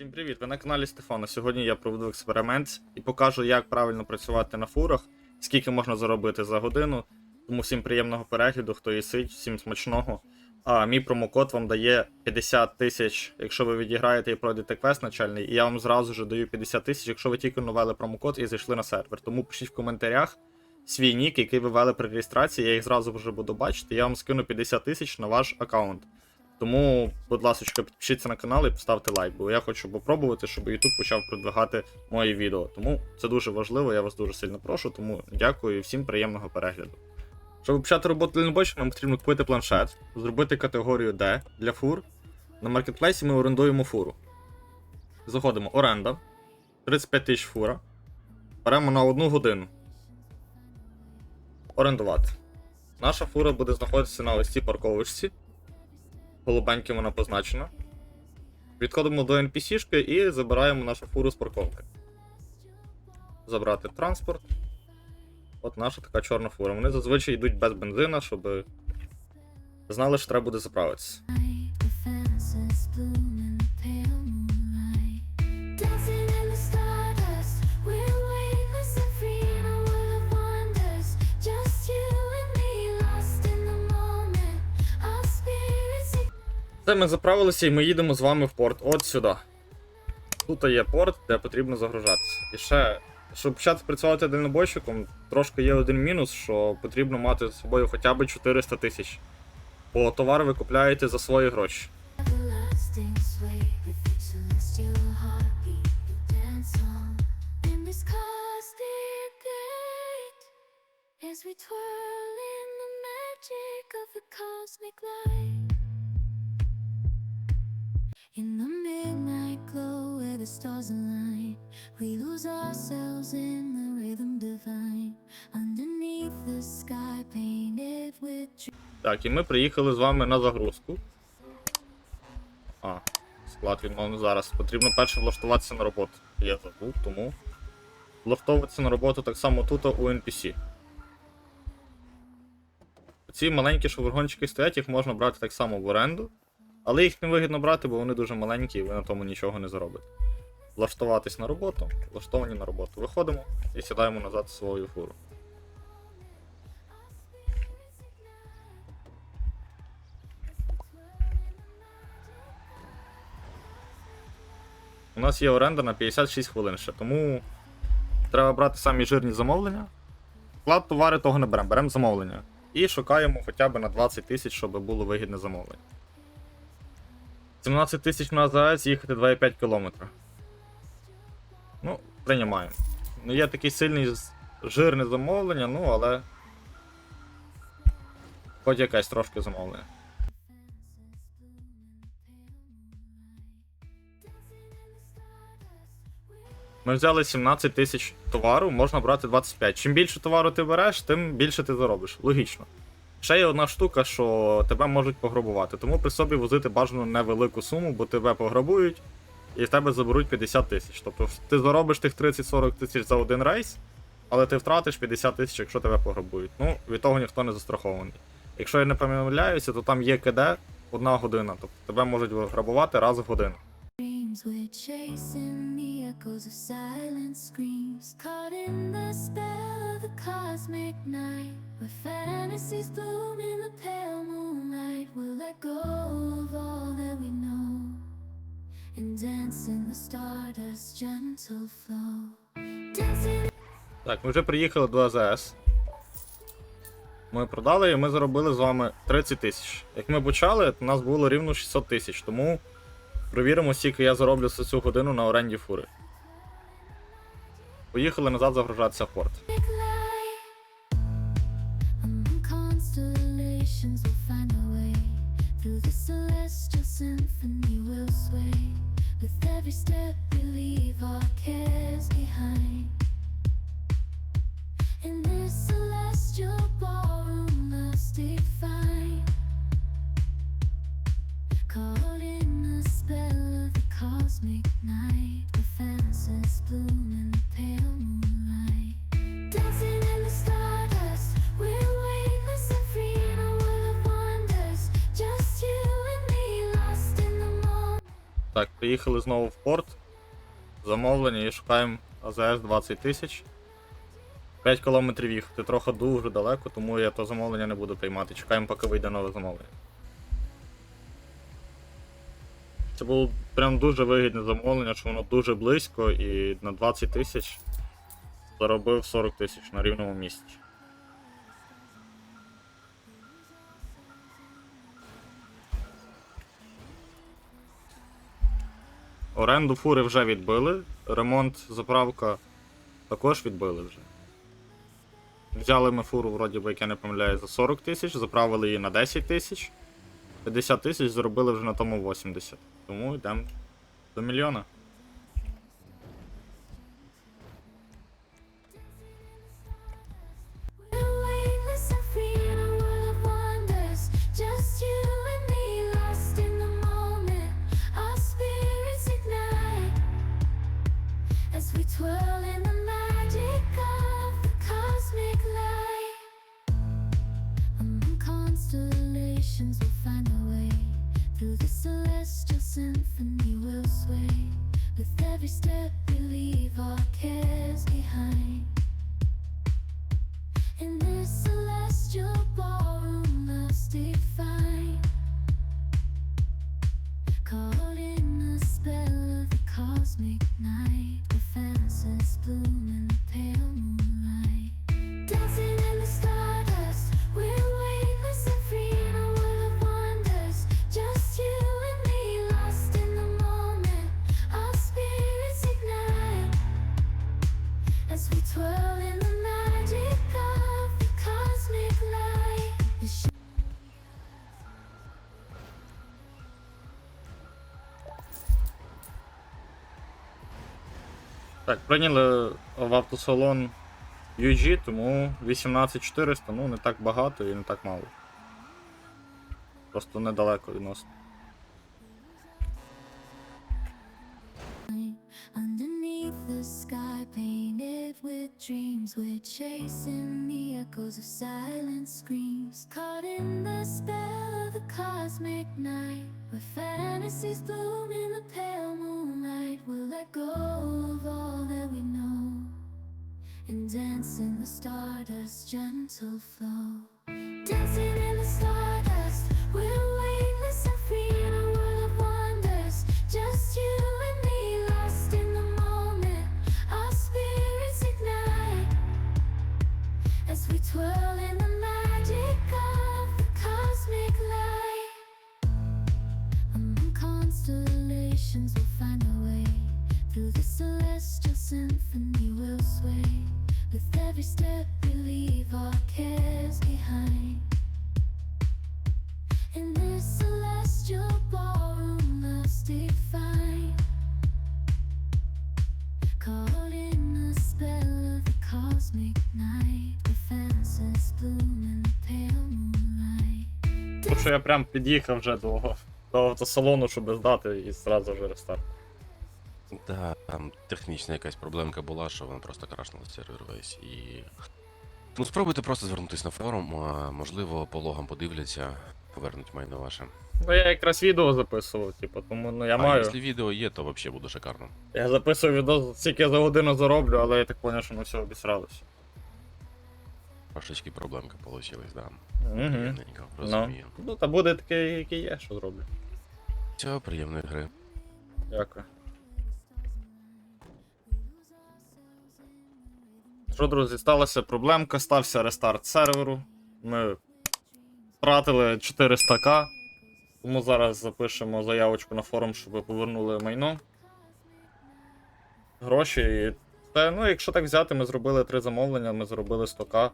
Всім привіт! Ви на каналі Стефана. Сьогодні я проведу експеримент і покажу, як правильно працювати на фурах, скільки можна заробити за годину. Тому всім приємного перегляду, хто їсить, всім смачного. А мій промокод вам дає 50 тисяч, якщо ви відіграєте і пройдете квест начальний, і я вам зразу ж даю 50 тисяч, якщо ви тільки навели промокод і зайшли на сервер. Тому пишіть в коментарях свій нік, який ви ввели при реєстрації, я їх зразу вже буду бачити. Я вам скину 50 тисяч на ваш аккаунт. Тому, будь ласка, підпишіться на канал і поставте лайк, бо я хочу попробувати, щоб YouTube почав продвигати мої відео. Тому це дуже важливо, я вас дуже сильно прошу. Тому дякую і всім приємного перегляду. Щоб почати роботу дальнобойщиком, нам потрібно купити планшет, зробити категорію D для фур. На маркетплейсі ми орендуємо фуру. Заходимо оренда. 35 тисяч фура. Беремо на одну годину. Орендувати. Наша фура буде знаходитися на ось цій парковочці. Голубеньким вона позначена. Відходимо до NPC-шки і забираємо нашу фуру з парковки. Забрати транспорт. От наша така чорна фура. Вони зазвичай йдуть без бензина, щоб знали, що треба буде заправитися. Це ми заправилися і ми їдемо з вами в порт. От сюди. Тут є порт, де потрібно загружатися. І ще, щоб почати працювати дальнобойщиком, трошки є один мінус, що потрібно мати з собою хоча б 400 тисяч. Бо товар ви купляєте за свої гроші. as we twirl in the magic of the cosmic light. In the midnight glow where the stars align, we lose ourselves in the rhythm divine. Underneath the sky painted with. Так, і ми приїхали з вами на загрузку. А, склад відмовно зараз. Потрібно перше влаштуватися на роботу. Я забув, тому. Влаштовуватися на роботу так само тут у NPC. Ці маленькі шовергончики стоять, їх можна брати так само в оренду. Але їх не вигідно брати, бо вони дуже маленькі і ви на тому нічого не заробите. Влаштуватись на роботу, влаштовані на роботу. Виходимо і сідаємо назад в свою фуру. У нас є оренда на 56 хвилин ще, тому треба брати самі жирні замовлення. Вклад товари того не беремо, беремо замовлення. І шукаємо хоча б на 20 тисяч, щоб було вигідне замовлення. 17 тисяч на АЗС їхати 2,5 км. Ну, приймаємо. Ну, є такий сильний жирне замовлення, ну але. Хоч якесь трошки замовлення. Ми взяли 17 тисяч товару, можна брати 25. Чим більше товару ти береш, тим більше ти заробиш. Логічно. Ще є одна штука, що тебе можуть пограбувати, тому при собі возити бажано невелику суму, бо тебе пограбують і в тебе заберуть 50 тисяч. Тобто ти заробиш тих 30-40 тисяч за один рейс, але ти втратиш 50 тисяч, якщо тебе пограбують. Ну, від того ніхто не застрахований. Якщо я не помиляюся, то там є КД одна година, тобто тебе можуть грабувати раз в годину. Cosmic night, where fantasies bloom in the pale moonlight. We'll let go of all that we know and dance in the stardust gentle flow. Dancing Так, ми вже приїхали до АЗС. Ми продали і ми заробили з вами 30 тисяч. Як ми почали, то у нас було рівно 600 тисяч, тому провіримо, скільки я зароблю за цю годину на оренді фури. Поїхали назад загружатися в порт. Приїхали знову в порт. Замовлення і шукаємо АЗС 20 тисяч. 5 кілометрів їхати, трохи дуже далеко, тому я то замовлення не буду приймати. Чекаємо, поки вийде нове замовлення. Це було прям дуже вигідне замовлення, що воно дуже близько і на 20 тисяч заробив 40 тисяч на рівному місці. Оренду фури вже відбили, ремонт, заправка також відбили вже. Взяли ми фуру, вроді би, як я не помиляю, за 40 тисяч, заправили її на 10 тисяч. 50 тисяч заробили вже на тому 80. Тому йдемо до мільйона. Так, прийняли в автосалон UG, тому 18400, ну не так багато і не так мало. Просто недалеко відносно. Underneath the sky, painted with dreams, we're chasing the echoes of silent screams. Caught in the spell of the cosmic night, where fantasies bloom in the pale moonlight. We'll let go the stardust, gentle flow. Dancing in the stardust, we're weightless and free in a world of wonders. Just you and me, lost in the moment. Our spirits ignite as we twirl in the magic of the cosmic light. Among constellations, we'll find our way through the celestial symphony. We'll sway moonlight. Тому що я прям під'їхав вже до, автосалону, щоб здати і зразу вже рестарт. Да, там технічна якась проблемка була, що вона просто крашнула сервер весь і. Ну, спробуйте просто звернутися на форум, а можливо, по логам подивляться, повернуть майно ваше. Ну я якраз відео записував, типу, тому ну я а маю. якщо відео є, то взагалі буде шикарно. Я записую відео, скільки я за годину зароблю, але я так зрозумів, що на все обісралося. Трошечки проблемка вийшла, да. Угу. Рівненько, Ну. розумію. ну та буде таке, яке є, що зроблю. Все, приємної гри. Дякую. Що, друзі, сталася проблемка, стався рестарт серверу. Ми втратили 400к. Тому зараз запишемо заявочку на форум, щоб повернули майно. Гроші. І... Та, ну, якщо так взяти, ми зробили три замовлення, ми зробили 100к.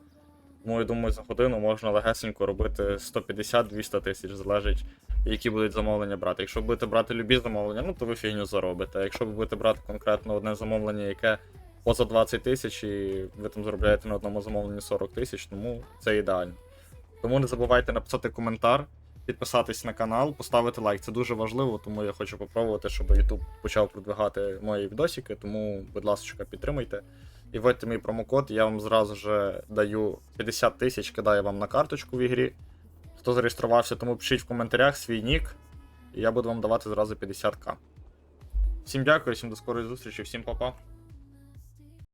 Тому я думаю, за годину можна легесенько робити 150-200 тисяч, залежить, які будуть замовлення брати. Якщо будете брати любі замовлення, ну то ви фігню заробите. А якщо ви будете брати конкретно одне замовлення, яке поза 20 тисяч, і ви там заробляєте на одному замовленні 40 тисяч, тому це ідеально. Тому не забувайте написати коментар, підписатись на канал, поставити лайк. Це дуже важливо, тому я хочу попробувати, щоб YouTube почав продвигати мої відосики. Тому, будь ласка, підтримуйте. І вводьте мій промокод, я вам зразу же даю 50 тисяч, кидаю вам на карточку в ігрі. Хто зареєструвався, тому пишіть в коментарях свій нік, і я буду вам давати зразу 50к. Всім дякую, всім до скорої зустрічі, всім па-па.